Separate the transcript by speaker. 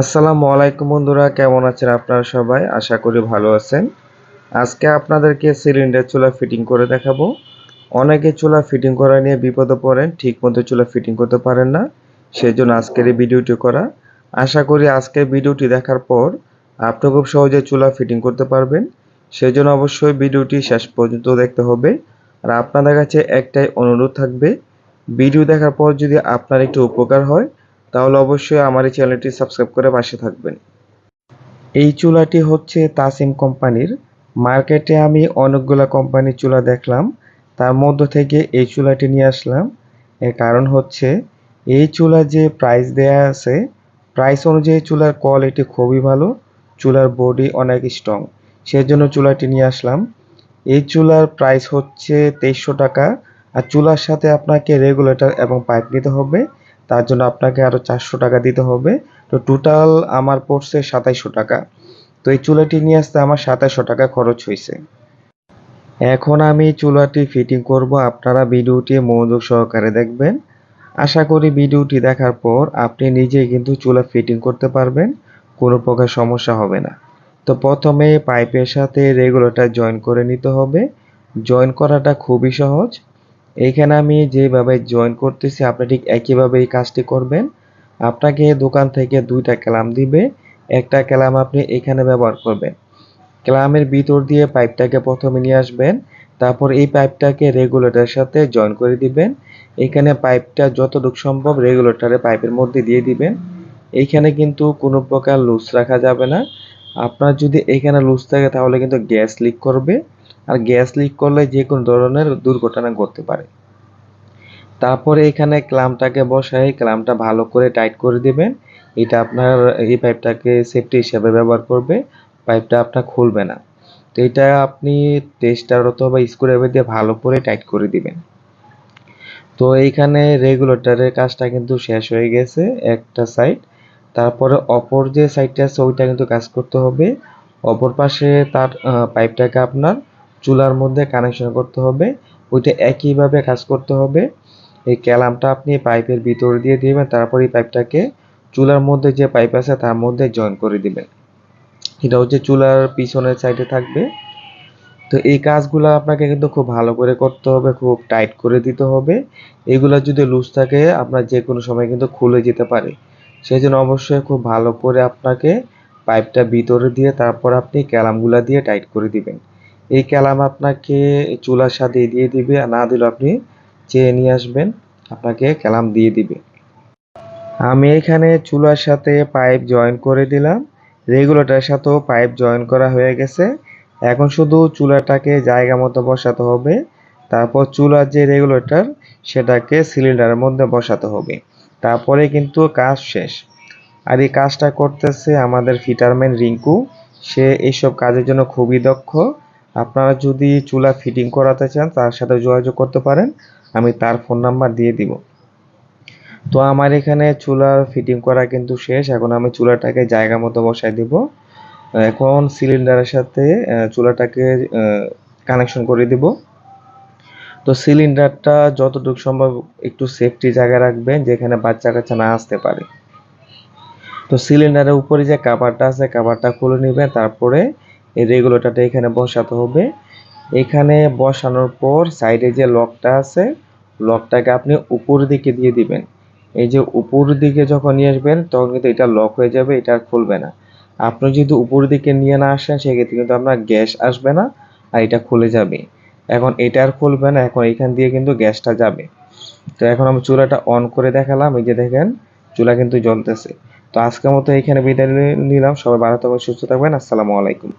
Speaker 1: আসসালামু আলাইকুম বন্ধুরা, কেমন আছেন আপনারা সবাই? আশা করি ভালো আছেন। আজকে আপনাদেরকে সিলিন্ডার চুলা ফিটিং করে দেখাবো। অনেকে চুলা ফিটিং করা নিয়ে বিপদে পড়েন ঠিক মতো চুলা ফিটিং করতে পারেন না। সেই জন্য আজকের এই ভিডিওটি করা। আশা করি আজকের ভিডিওটি দেখার পর আপনি খুব সহজে চুলা ফিটিং করতে পারবেন। সেই জন্য অবশ্যই ভিডিওটি শেষ পর্যন্ত দেখতে হবে। আর আপনাদের কাছে একটাই অনুরোধ থাকবে, ভিডিও দেখার পর যদি আপনার একটু উপকার হয় তাহলে অবশ্যই আমার এই চ্যানেলটি সাবস্ক্রাইব করে পাশে থাকবেন। এই চুলাটি হচ্ছে তাসিম কোম্পানির। মার্কেটে আমি অনেকগুলো কোম্পানির চুলা দেখলাম। তার মধ্য থেকে এই চুলাটি নিয়ে আসলাম। এর কারণ হচ্ছে, এই চুলা যে প্রাইস দেয়া আছে প্রাইস অনুযায়ী চুলার কোয়ালিটি খুবই ভালো, চুলার বডি অনেক স্ট্রং সেজন্য চুলাটি নিয়ে আসলাম। এই চুলার প্রাইস হচ্ছে তেইশশো টাকা। আর চুলার সাথে আপনাকে রেগুলেটর এবং পাইপ নিতে হবে। তার জন্য আপনাকে আরও চারশো টাকা দিতে হবে। তো টোটাল আমার পড়ছে সাতাইশশো টাকা। তো এই চুলাটি নিয়ে আসতে আমার সাতাইশশো টাকা খরচ হয়েছে। এখন আমি চুলাটি ফিটিং করব। আপনারা ভিডিওটি মনোযোগ সহকারে দেখবেন। আশা করি ভিডিওটি দেখার পর আপনি নিজেই কিন্তু চুলা ফিটিং করতে পারবেন। কোনো প্রকার সমস্যা হবে না। তো প্রথমে পাইপের সাথে রেগুলেটর জয়েন করে নিতে হবে। জয়েন করাটা খুবই সহজ। এইখানে আমি যেভাবে জয়েন করতেছি, আপনি ঠিক একইভাবে এই কাজটি করবেন। আপনাকে দোকান থেকে দুইটা ক্যালাম দিবে। একটা ক্যালাম আপনি এখানে ব্যবহার করবেন। ক্যালামের ভিতর দিয়ে পাইপটাকে প্রথমে নিয়ে আসবেন, তারপর এই পাইপটাকে রেগুলেটরের সাথে জয়েন করে দিবেন। এখানে পাইপটা যতটুকু সম্ভব রেগুলেটরে পাইপের মধ্যে দিয়ে দিবেন। এইখানে কিন্তু কোনো প্রকার লুজ রাখা যাবে না। আপনার যদি এখানে লুজ থাকে, তাহলে কিন্তু গ্যাস লিক করবে। আর গ্যাস লিক করলে যে কোনো ধরনের দুর্ঘটনা ঘটতে পারে। তারপরে এখানে ক্লামটাকে বসাই ক্লামটা ভালো করে টাইট করে দিবেন। এটা আপনার এই পাইপটাকে সেফটি হিসাবে ব্যবহার করবে, পাইপটা আপনার খুলবে না। তো এটা আপনি টেস্টার অথবা স্ক্রুড্রাইভার দিয়ে ভালো করে টাইট করে দিবেন। তো এইখানে রেগুলেটরের কাজটা কিন্তু শেষ হয়ে গেছে একটা সাইড। তারপরে অপর যে সাইডটা আছে, ওইটা কিন্তু কাজ করতে হবে। অপর পাশে তার পাইপটাকে আপনার চুলার মধ্যে কানেকশন করতে হবে, ওইটা একইভাবে কাজ করতে হবে। এই ক্যালামটা আপনি পাইপের ভিতর দিয়ে দিবেন, তারপর এই পাইপটাকে চুলার মধ্যে যে পাইপ আছে তার মধ্যে জয়েন করে দিবেন। এটা হচ্ছে চুলার পিছনের সাইডে থাকবে। তো এই কাজগুলো আপনাকে কিন্তু খুব ভালো করে করতে হবে, খুব টাইট করে দিতে হবে। এগুলো যদি লুজ থাকে, আপনার যে কোনো সময় কিন্তু খুলে যেতে পারে। সেই জন্য অবশ্যই খুব ভালো করে আপনাকে পাইপটা ভিতরে দিয়ে তারপর আপনি ক্যালামগুলা দিয়ে টাইট করে দিবেন। এই ক্যালাম আপনাকে চুলার সাথে দিয়ে দিবে না দিলে আপনি চেয়ে নিয়ে আসবেন, আপনাকে ক্যালাম দিয়ে দিবে। আমি এখানে চুলার সাথে পাইপ জয়েন করে দিলাম। রেগুলেটরের সাথেও পাইপ জয়েন করা হয়ে গেছে। এখন শুধু চুলাটাকে জায়গা মতো বসাতে হবে। তারপর চুলার যে রেগুলেটর, সেটাকে সিলিন্ডারের মধ্যে বসাতে হবে। তারপরে কিন্তু কাজ শেষ। আর এই কাজটা করতেছে আমাদের ফিটারম্যান রিঙ্কু। সে এইসব কাজের জন্য খুবই দক্ষ। আপনারা যদি চুলা ফিটিং করাতে চান, তার সাথে যোগাযোগ করতে পারেন, আমি তার ফোন নাম্বার দিয়ে দিব। তো আমার এখানে চুলা ফিটিং করা কিন্তু শেষ, এখন আমি চুলাটাকে জায়গা মতো বসাই দিব। এখন সিলিন্ডারের সাথে চুলাটাকে কানেকশন করে দিব। তো সিলিন্ডারটা যতটুকু সম্ভব একটু সেফটি জায়গায় রাখবেন, যেখানে বাচ্চা কাচ্চা না আসতে পারে। তো সিলিন্ডারের উপরে যে কাভারটা আছে কাভারটা খুলে নেবেন, তারপরে এই রেগুলেটরটা এখানে বসাতে হবে। এখানে বসানোর পর সাইডে যে লকটা আছে লকটাকে আপনি উপর দিকে দিয়ে দিবেন। এই যে উপর দিকে যখন নিয়ে আসবেন, তখন কিন্তু এটা লক হয়ে যাবে, এটা খুলবে না। আপনি যদি উপর দিকে নিয়ে না আসেন, সেক্ষেত্রে কিন্তু আপনার গ্যাস আসবে না আর এটা খুলে যাবে। এখন এটা আর খুলবে না, এখন এখান দিয়ে কিন্তু গ্যাসটা যাবে। তো এখন আমি চুলাটা অন করে দেখালাম, এই যে দেখেন, চুলা কিন্তু জ্বলতেছে। তো আজকের মতো এখানে বিদায় নিলাম। সবাই ভালো থাকবেন, সুস্থ থাকবেন। আসসালামু আলাইকুম।